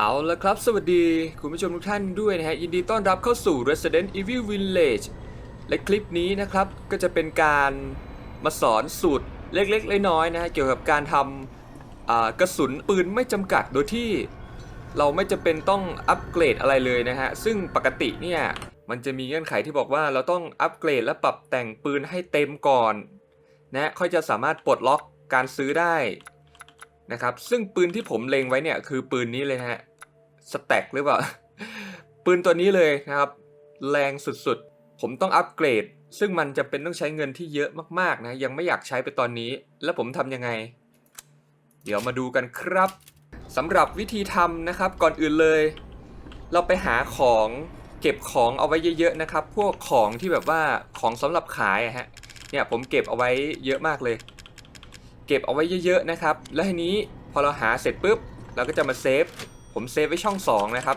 เอาละครับ สวัสดีคุณผู้ชมทุกท่านด้วยนะฮะ ยินดีต้อนรับเข้าสู่ Resident Evil Village และคลิปนี้นะครับ ก็จะเป็นการมาสอนสูตรเล็กๆ น้อยๆนะฮะ เกี่ยวกับการทำกระสุนปืนไม่จำกัดโดยที่เราไม่จำเป็นต้องอัปเกรดอะไรเลยนะฮะ ซึ่งปกติเนี่ย มันจะมีเงื่อนไขที่บอกว่าเราต้องอัปเกรดและปรับแต่งปืนให้เต็มก่อนนะค่อยจะสามารถปลดล็อกการซื้อได้นะครับซึ่งปืนที่ผมเล็งไว้เนี่ยคือปืนนี้เลยฮะ สแต็กหรือเปล่า ปืนตัวนี้เลยนะครับ แรงสุดๆ ผมต้องอัปเกรด ซึ่งมันจะเป็นต้องใช้เงินที่เยอะมากๆนะ ยังไม่อยากใช้ไปตอนนี้ แล้วผมทำยังไง เดี๋ยวมาดูกันครับสำหรับวิธีทำนะครับก่อนอื่นเลย เราไปหาของเก็บของเอาไว้เยอะๆนะครับ พวกของที่แบบว่าของสำหรับขายฮะเนี่ยผมเก็บเอาไว้เยอะมากเลย เก็บเอาไว้เยอะๆนะครับ แล้วทีนี้พอเราหาเสร็จปุ๊บ เราก็จะมาเซฟ ผมเซฟไว้ช่อง2นะครับ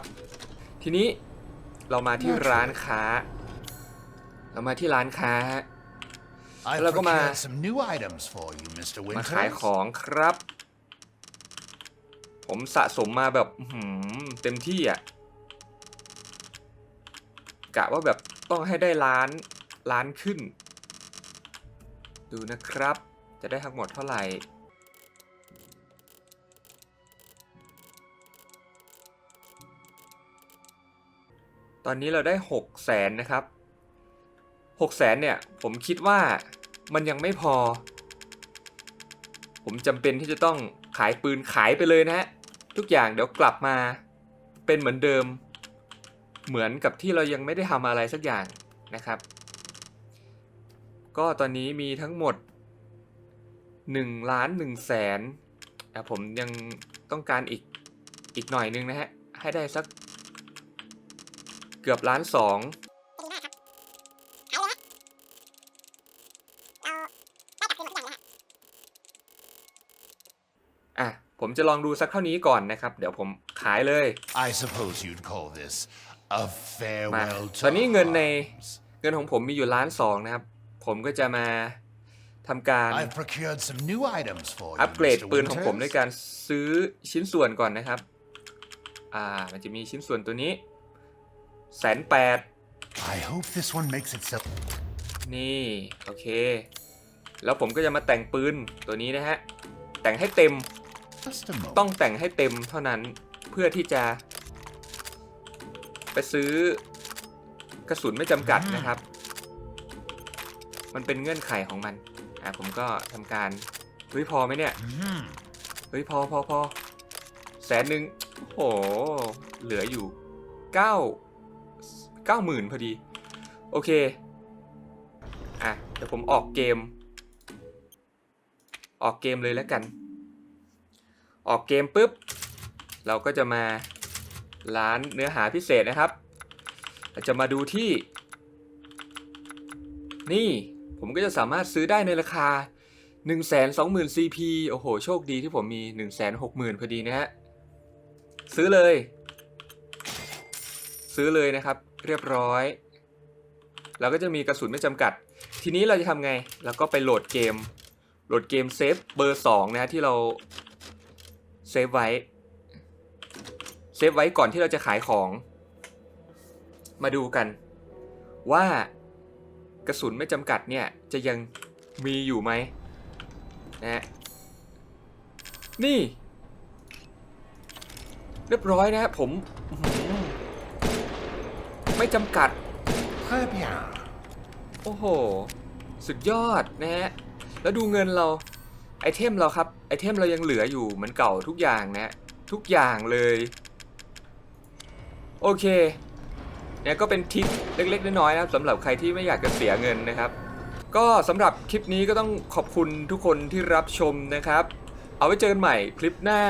ทีนี้เรามาที่ร้านค้า เรามาที่ร้านค้าฮะ I've Hello, come on. procured some new items for you, Mr. มาขาย Winters. ของครับ ผมสะสมมาแบบอื้อหือเต็มที่อะกะว่าแบบต้องให้ได้ล้านล้านขึ้น ดูนะครับ จะได้ทั้งหมดเท่าไหร่ ตอนนี้เราได้6 0แสนนะครับ6แสนเนี่ยผมคิดว่ามันยังไม่พอ ผมจำเป็นที่จะต้องขายปืนขายไปเลยนะฮะทุกอย่างเดี๋ยวกลับมาเป็นเหมือนเดิม เหมือนกับที่เรายังไม่ได้ทำอะไรสักอย่างนะครับ ก็ตอนนี้มีทั้งหมด1ล้าน1แสนแต่ผมยังต้องการอีกอีกหน่อยนึงนะฮะให้ได้สัก เกือบล้านสองอะผมจะลองดูสักเท่านี้ก่อนนะครับ เดี๋ยวผมขายเลย I suppose you'd call this a มา farewell ตอนนี้เงินใน arms. เงินของผมมีอยู่ล้านสองนะครับ ผมก็จะมาทำการ I've procured some new items for อัป you, เกรด Mr. ปืนของผมด้วย Winters. การซื้อชิ้นส่วนก่อนนะครับ อ่า มันจะมีชิ้นส่วนตัวนี้ แสนแปด I hope this one makes it so. นี่ โอเค แล้วผมก็จะมาแต่งปืนตัวนี้นะฮะ แต่งให้เต็ม Just a moment. ต้องแต่งให้เต็มเท่านั้นเพื่อที่จะ ไปซื้อกระสุนไม่จำกัดนะครับ มันเป็นเงื่อนไขของมัน อะผมก็ทำการ เฮ้ยพอไหมเนี่ย Hmm. เฮ้ยพอพอพอแสนหนึ่งโอ้โห เหลืออยู่เก้า เก้าหมื่นพอดี โอเค อะ เดี๋ยวผมออกเกม ออกเกมเลยแล้วกัน ออกเกมปุ๊บ เราก็จะมาร้านเนื้อหาพิเศษนะครับ จะมาดูที่ นี่ผมก็จะสามารถซื้อได้ในราคา 120,000 CP โอ้โห โชคดีที่ผมมี 160,000พอดีนะฮะ ซื้อเลย ซื้อเลยนะครับ เรียบร้อย เราก็จะมีกระสุนไม่จำกัด ทีนี้เราจะทำไงเราก็ไปโหลดเกม โหลดเกมเซฟเบอร์2นะฮะที่เราเซฟไว้เซฟไว้ก่อนที่เราจะขายของ มาดูกัน ว่ากระสุนไม่จำกัดเนี่ยจะยังมีอยู่ไหมนะนี่ เรียบร้อยนะผม ไม่จำกัด Très bien. โอ้โห สุดยอดนะฮะ แล้วดูเงินเรา ไอเทมเราครับ ไอเทมเรายังเหลืออยู่เหมือนเก่าทุกอย่างนะ ทุกอย่างเลย โอเค เนี่ยก็เป็นทิปเล็กๆน้อยๆนะครับสำหรับใครที่ไม่อยากจะเสียเงินนะครับ ก็สำหรับคลิปนี้ก็ต้องขอบคุณทุกคนที่รับชมนะครับ เอาไว้เจอกันใหม่คลิปหน้า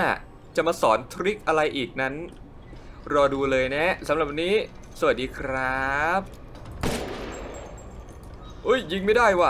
จะมาสอนทริคอะไรอีกนั้น รอดูเลยนะสำหรับวันนี้ สวัสดีครับ อุ้ยยิงไม่ได้ว่ะ